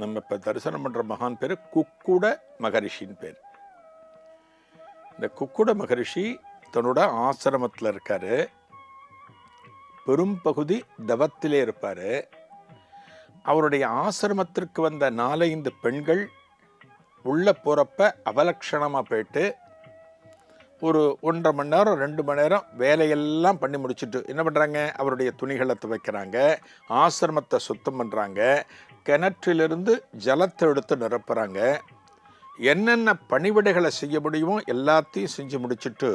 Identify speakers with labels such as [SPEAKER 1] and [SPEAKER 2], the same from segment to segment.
[SPEAKER 1] நம்ம இப்போ தரிசனம் பண்ணுற மகான் பேர் குக்குட மகரிஷின்னு பேர். இந்த குக்குட மகரிஷி தன்னோட ஆசிரமத்தில் இருக்கார். பெரும்பகுதி தவத்திலே இருப்பார். அவருடைய ஆசிரமத்திற்கு வந்த நாலைந்து பெண்கள் உள்ளே போகிறப்ப அவலட்சணமாக போயிட்டு ஒரு ஒன்றரை மணி நேரம் ரெண்டு மணி நேரம் வேலையெல்லாம் பண்ணி முடிச்சுட்டு என்ன பண்ணுறாங்க அவருடைய துணிகளை துவைக்கிறாங்க ஆசிரமத்தை சுத்தம் பண்ணுறாங்க கிணற்றிலிருந்து ஜலத்தை எடுத்து நிரப்புகிறாங்க என்னென்ன பணிவிடைகளை செய்ய முடியுமோ எல்லாத்தையும் செஞ்சு முடிச்சுட்டு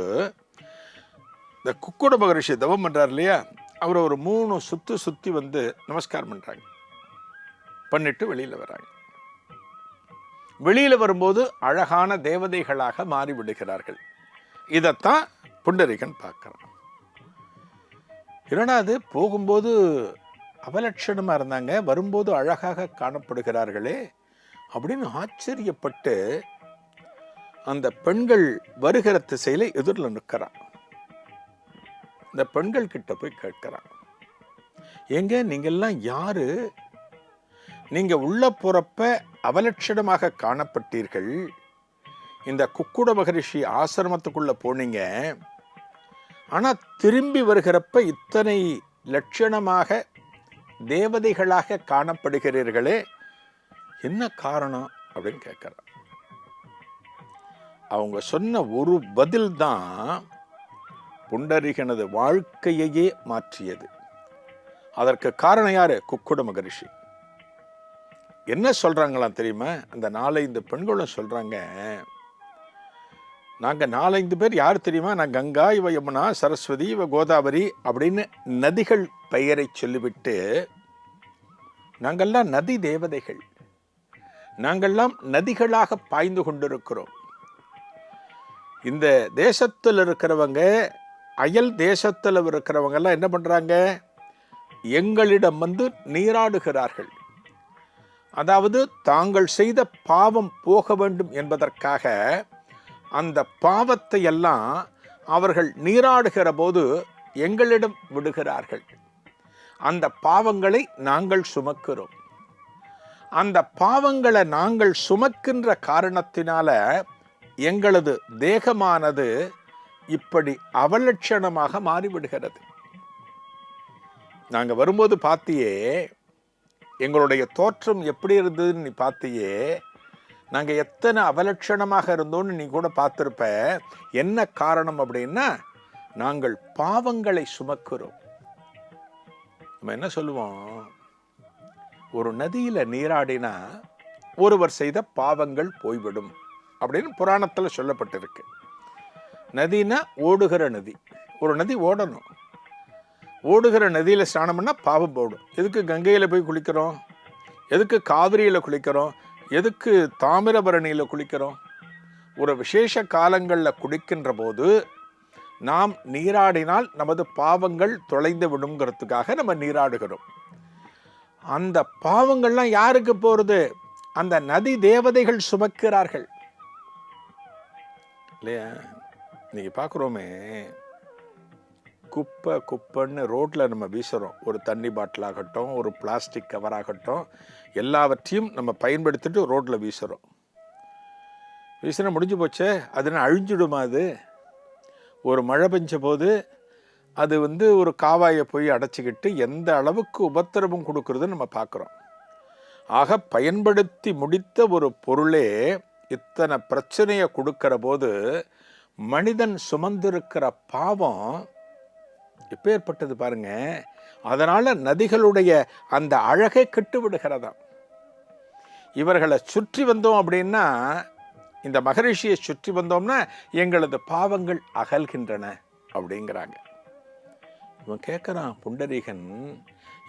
[SPEAKER 1] இந்த குக்குட மகரிஷி தவம் பண்ணுறார் இல்லையா? அவர் ஒரு மூணு சுற்று சுற்றி வந்து நமஸ்காரம் பண்ணுறாங்க பண்ணிட்டு வெளியில் வராங்க. வெளியில் வரும்போது அழகான தேவதைகளாக மாறிவிடுகிறார்கள் இதைத்தான் புண்டரிகன் பார்க்குறான். இரண்டாவது போகும்போது அவலட்சணமாக இருந்தாங்க. வரும்போது அழகாக காணப்படுகிறார்களே அப்படின்னு ஆச்சரியப்பட்டு அந்த பெண்கள் வருகிற திசையில் எதிரில் நிற்கிறான். இந்த பெண்கள் கிட்ட போய் கேட்கிறான். ஏங்க நீங்கள்லாம் யாரு? நீங்க உள்ள போறப்ப அவலட்சணமாக காணப்பட்டீர்கள். இந்த குக்குட மகரிஷி ஆசிரமத்துக்குள்ள போனீங்க. ஆனா திரும்பி வருகிறப்ப இத்தனை லட்சணமாக தேவதைகளாக காணப்படுகிறீர்களே என்ன காரணம் அப்படின்னு கேட்குறான் அவங்க சொன்ன ஒரு பதில் தான் புண்டரிகனது வாழ்க்கையையே மாற்றியது. அதற்கு காரணம் யாரு? குக்குட மகரிஷி. என்ன சொல்கிறாங்களாம் தெரியுமா? அந்த நாலஞ்சு பெண்களும் சொல்கிறாங்க நாங்கள் நாலஞ்சு பேர் யார் தெரியுமா? நான் கங்கா இவ யமுனா சரஸ்வதி இவ கோதாவரி அப்படின்னு நதிகள் பெயரை சொல்லிவிட்டு நாங்கள்லாம் நதி தேவதைகள். நாங்கள்லாம் நதிகளாக பாய்ந்து கொண்டிருக்கிறோம். இந்த தேசத்தில் இருக்கிறவங்க அயல் தேசத்தில் இருக்கிறவங்க எல்லாம் என்ன பண்ணுறாங்க எங்களிடம் வந்து நீராடுகிறார்கள். அதாவது தாங்கள் செய்த பாவம் போக வேண்டும் என்பதற்காக அந்த பாவத்தை எல்லாம் அவர்கள் நீராடுகிற போது எங்களிடம் விடுகிறார்கள். அந்த பாவங்களை நாங்கள் சுமக்கிறோம். அந்த பாவங்களை நாங்கள் சுமக்கின்ற காரணத்தினால எங்களது தேகமானது இப்படி அவலட்சணமாக மாறிவிடுகிறது. நாங்கள் வரும்போது பார்த்தியே எங்களுடைய தோற்றம் எப்படி இருந்ததுன்னு நீ பார்த்தியே நாங்கள் எத்தனை அவலட்சணமாக இருந்தோம்னு நீ கூட பார்த்துருப்ப. என்ன காரணம் அப்படின்னா நாங்கள் பாவங்களை சுமக்கிறோம். நம்ம என்ன சொல்லுவோம்? ஒரு நதியில் நீராடினா ஒருவர் செய்த பாவங்கள் போய்விடும் அப்படின்னு புராணத்தில் சொல்லப்பட்டிருக்கு. நதினா ஓடுகிற நதி. ஒரு நதி ஓடணும். ஓடுகிற நதியில் ஸ்நானம் பண்ணால் பாவம் போடும். எதுக்கு கங்கையில் போய் குளிக்கிறோம்? எதுக்கு காவிரியில் குளிக்கிறோம்? எதுக்கு தாமிரபரணியில் குளிக்கிறோம்? ஒரு விசேஷ காலங்களில் குளிக்கின்ற போது நாம் நீராடினால் நமது பாவங்கள் தொலைந்து விடுங்கிறதுக்காக நம்ம நீராடுகிறோம். அந்த பாவங்கள்லாம் யாருக்கு போகிறது அந்த நதி தேவதைகள் சுமக்கிறார்கள். இல்லையா? நீங்கள் பார்க்குறோமே குப்பை குப்பைன்னு ரோட்டில் நம்ம வீசுகிறோம் ஒரு தண்ணி பாட்டிலாகட்டும் ஒரு பிளாஸ்டிக் கவராகட்டும் எல்லாவற்றையும் நம்ம பயன்படுத்திட்டு ரோட்டில் வீசுகிறோம் வீசினா முடிஞ்சு போச்சே? அதுனா அழிஞ்சிடுமா அது? ஒரு மழை பெஞ்ச போது அது வந்து ஒரு காவாயை போய் அடைச்சிக்கிட்டு எந்த அளவுக்கு உபத்திரவம் கொடுக்கறதுன்னு நம்ம பார்க்குறோம். ஆக பயன்படுத்தி முடித்த ஒரு பொருளே இத்தனை பிரச்சனையை கொடுக்கிற போது மனிதன் சுமந்திருக்கிற பாவம் எப்பேற்பட்டது பாருங்க. அதனால் நதிகளுடைய அந்த அழகை கெட்டு விடுகிறதாம் இவர்களை சுற்றி வந்தோம் அப்படின்னா இந்த மகரிஷியை சுற்றி வந்தோம்னா எங்களது பாவங்கள் அகல்கின்றன அப்படிங்கிறாங்க. இவன் கேட்குறான் புண்டரீகன்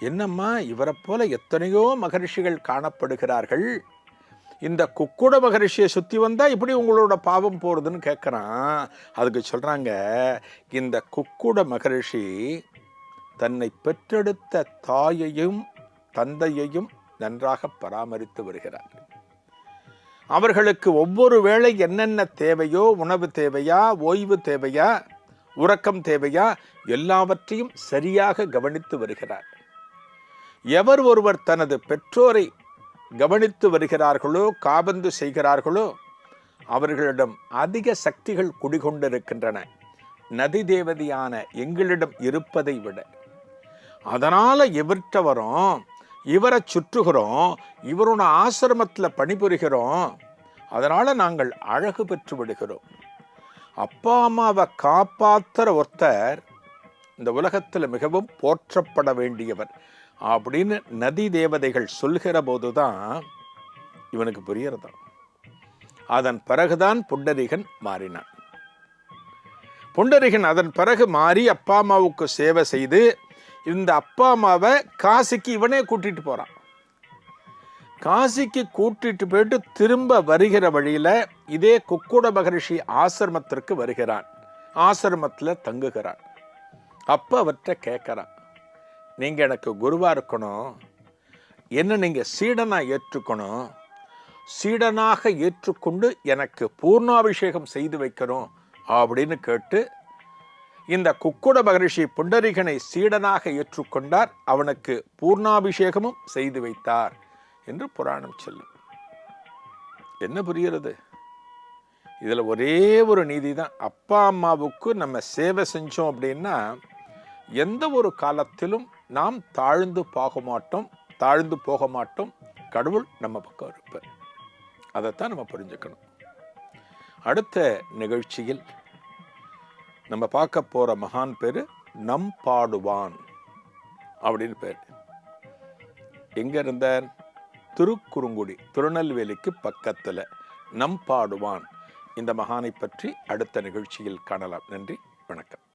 [SPEAKER 1] என்னம்மா இவரை போல எத்தனையோ மகரிஷிகள் காணப்படுகிறார்கள்? இந்த குக்குட மகரிஷியை சுற்றி வந்தால் இப்படி உங்களோட பாவம் போகிறதுன்னு கேட்குறான் அதுக்கு சொல்கிறாங்க இந்த குக்குட மகரிஷி தன்னை பெற்றெடுத்த தாயையும் தந்தையையும் நன்றாக பராமரித்து வருகிறார். அவர்களுக்கு ஒவ்வொரு வேளை என்னென்ன தேவையோ உணவு தேவையா ஓய்வு தேவையா உறக்கம் தேவையா எல்லாவற்றையும் சரியாக கவனித்து வருகிறார். எவர் ஒருவர் தனது பெற்றோரை கவனித்து வருகிறார்களோ காபந்து செய்கிறார்களோ அவர்களிடம் அதிக சக்திகள் குடிகொண்டிருக்கின்றன. நதி தேவதையான எங்களிடம் இருப்பதை விட. அதனால் இவர்கிட்ட வரோம்? இவரை சுற்றுகிறோம் இவரோட ஆசிரமத்தில் பணிபுரிகிறோம். அதனால் நாங்கள் அழகு பெற்று விடுகிறோம். அப்பா அம்மாவை காப்பாற்றுற ஒருத்தர் இந்த உலகத்தில் மிகவும் போற்றப்பட வேண்டியவர். அப்படின்னு நதி தேவதைகள் சொல்கிற போதுதான் இவனுக்கு புரியறதா அதன் பிறகுதான் புண்டரிகன் மாறினான். புண்டரிகன் அதன் பிறகு மாறி அப்பா அம்மாவுக்கு சேவை செய்து இந்த அப்பா அம்மாவை காசிக்கு இவனே கூட்டிட்டு போறான். காசிக்கு கூட்டிட்டு போயிட்டு திரும்ப வருகிற வழியில இதே குக்குட மகரிஷி ஆசிரமத்திற்கு வருகிறான். ஆசிரமத்தில் தங்குகிறான். அப்ப அவர்கிட்ட கேட்கறான் நீங்கள் எனக்கு குருவாக இருக்கணும். என்ன நீங்கள் சீடனாக ஏற்றுக்கணும். சீடனாக ஏற்றுக்கொண்டு எனக்கு பூர்ணாபிஷேகம் செய்து வைக்கணும் அப்படின்னு கேட்டு இந்த குக்குட மகரிஷி புண்டரிகனை சீடனாக ஏற்றுக்கொண்டார். அவனுக்கு பூர்ணாபிஷேகமும் செய்து வைத்தார் என்று புராணம் சொல்லும். என்ன புரிகிறது? இதில் ஒரே ஒரு நீதி தான் அப்பா அம்மாவுக்கு நம்ம சேவை செஞ்சோம் அப்படின்னா எந்த ஒரு காலத்திலும் நாம் தாழ்ந்து போக மாட்டோம் தாழ்ந்து போக மாட்டோம் கடவுள் நம்ம பக்கம் இருப்பார். அதைத்தான் நம்ம புரிஞ்சுக்கணும். அடுத்த நிகழ்ச்சியில் நம்ம பார்க்க போகிற மகான் பேர் நம் பாடுவான் அப்படின்னு பேர். எங்கே இருந்தார்? திருக்குறுங்குடி திருநெல்வேலிக்கு பக்கத்தில் நம் பாடுவான். இந்த மகானை பற்றி அடுத்த நிகழ்ச்சியில் காணலாம். நன்றி வணக்கம்.